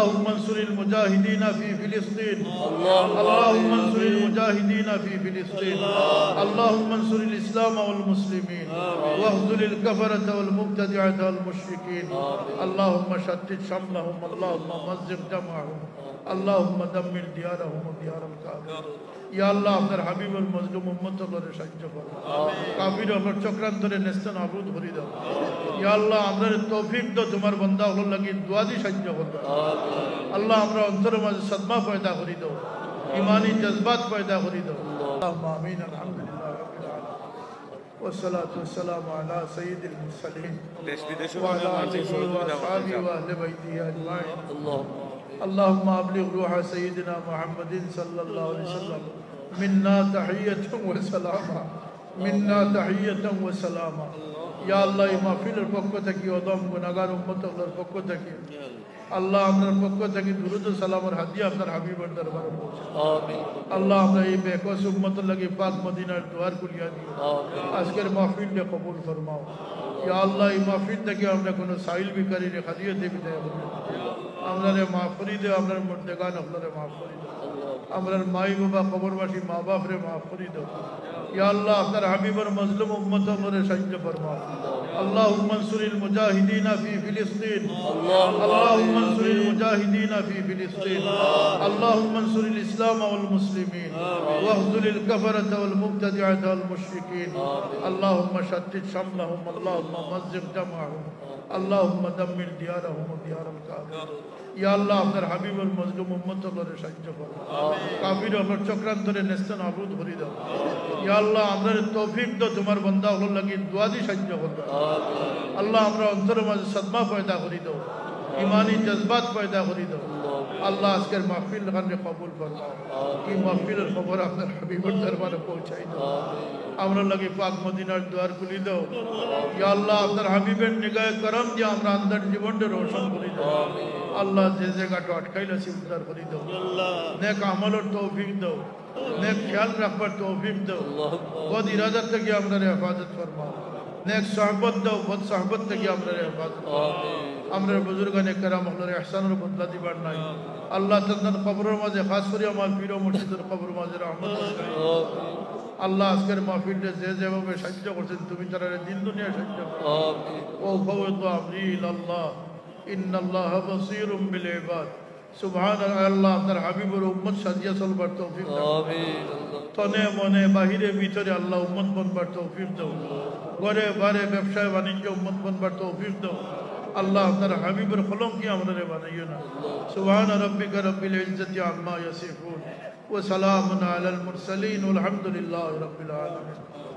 اللهم انصر المجاهدين في فلسطين. اللهم انصر المجاهدين في فلسطين. اللهم انصر الإسلام والمسلمين. واخذل الكفرة والمبتدعة والمشركين اللهم شتت شملهم. اللهم مزق جمعهم اللهم دمر ديارهم وديار الكافرين ইয়া আল্লাহ আপনার হাবিবুল মজলুম উম্মতগুলোরে সাহায্য করো কাফির আমার চক্রান্তরে নেস্তান আবুদ ভরি দাও ইয়া আল্লাহ আমরা তৌফিক দাও তোমার বান্দা হলো লাগি দোয়া দি সাহায্য করো আল্লাহ আমরা অন্তরের মাঝে সদমা পয়দা করি দাও ইমানি জজবাত পয়দা করি দাও اللهم امين الحمد لله رب العالمين والصلاة والسلام على سيد المرسلين দেশ বিদেশে وعلى آله وأصحابه وأهل بيته أجمعين اللهم أبلغ روح سيدنا محمد صلى الله عليه وسلم منا تحية وسلاما منا تحية وسلاما يا الله এই মাহফিলের পক্ষ থেকে অদম গুনাহগার উম্মতগুলোর পক্ষ থেকে আল্লাহ আপনার পক্ষ থেকে দুরুদ ও সালামের হাদিয়া আপনার হাবিবের দরবারে পৌঁছে আল্লাহ আমরা এই বেকস উম্মত লাগে পাক মদিনার দুয়ার খুলিয়া দিও আজকের মাহফিলটা কবুল ফরমাও ইয়া আল্লাহ এই মাহফিল থেকে আমরা কোনো সাহিল বিকারীর হাজিয়তে বিদায় করব আপনারে মাফ দেও আপনার মর্দেগান আপনারে মাফ করি দেও। মাই বাবা কবরবাসী মা বাপরে মাফ করি দেও। ইয়া আল্লাহ আপনার হাবিবর মজলুম উম্মত আমরে সাহিত্য ফরমা আল্লাহ মনসুরিল মুজাহিদিনা ফি ফিলিস্তিন। আল্লাহ মনসুর المجاهدين في فلسطين اللهم انصر الاسلام والمسلمين واخذل الكفرة والمبتدعة والمشركين اللهم شتت شملهم اللهم مزق جمعهم اللهم دمر ديارهم وديار الكافرين ইয়া আল্লাহ আপনার হাবিবুল মজলুম উম্মত করে সাহায্য করো কাফির আমার চক্রান্তরে নেস্তান আবুদ ভরি দাও ইয়া আল্লাহ আমরা তৌফিক দাও তোমার বান্দা হলো লাগি দোয়া দি সাহায্য করো আল্লাহ আমরা অন্তরের মাঝে সদমা পয়দা করি দাও ইমানি জজবাত পয়দা করি দাও আল্লাহ আজকের মাহফিল খানে কবুল ফরমাও। এই মাহফিলের খবর আপনার হাবিবুর দরবারে পৌঁছাই দাও আমরা লাগে পাক মদিনার দ্বার খুলি দাও ইয়া আল্লাহ, আপনার হাবিবের নিগায় করম দিয়ে আমরা আন্দার জীবনটা রোশন করি দাও আল্লাহ যে জায়গাটা আটকাইলে সে উদ্ধার করি দাও নেক আমলের তৌফিক দাও নেক খেয়াল রাখবার তৌফিক দাও বদ ইরাদার থেকে আমরা হেফাজত ফরমাও। নেক সাহবত দাও বদ সাহবত থেকে আমরা হেফাজত আমরা বুজুর্গানে কেরাম আপনার এহসানের বদলা দিবার নাই। আল্লাহ তাদের কবরের মাঝে, খাস করে আমার পীর মসজিদের কবর মাঝে আল্লাহ আজকের মাহফিলটা যে যেভাবে সাহায্য করছেন, তুমি তারা দিন দুনিয়া সাহায্য ও ফওয়াদ আমরিল আল্লাহ ইন্নাল্লাহ বাসীরুম বিল ইবাদ। সুবহান আল্লাহ আপনার হাবিবুর উম্মত সাজিয়া চলবার তৌফিক তনে মনে বাহিরে ভিতরে আল্লাহ উম্মত বনবার তৌফিক দাও। ঘরে বারে ব্যবসায় বাণিজ্য উম্মত বনবার তৌফিক দাও। আল্লাহ আপনার হাবিবের কলম আমাদের বানাইও না। সুবহান রব্বিকা রব্বিল ইজ্জতি আম্মা ইয়াসিফুন। ওয়া সালামুন আলাল মুরসালিন। ওয়ালহামদুলিল্লাহি রাব্বিল আলামিন।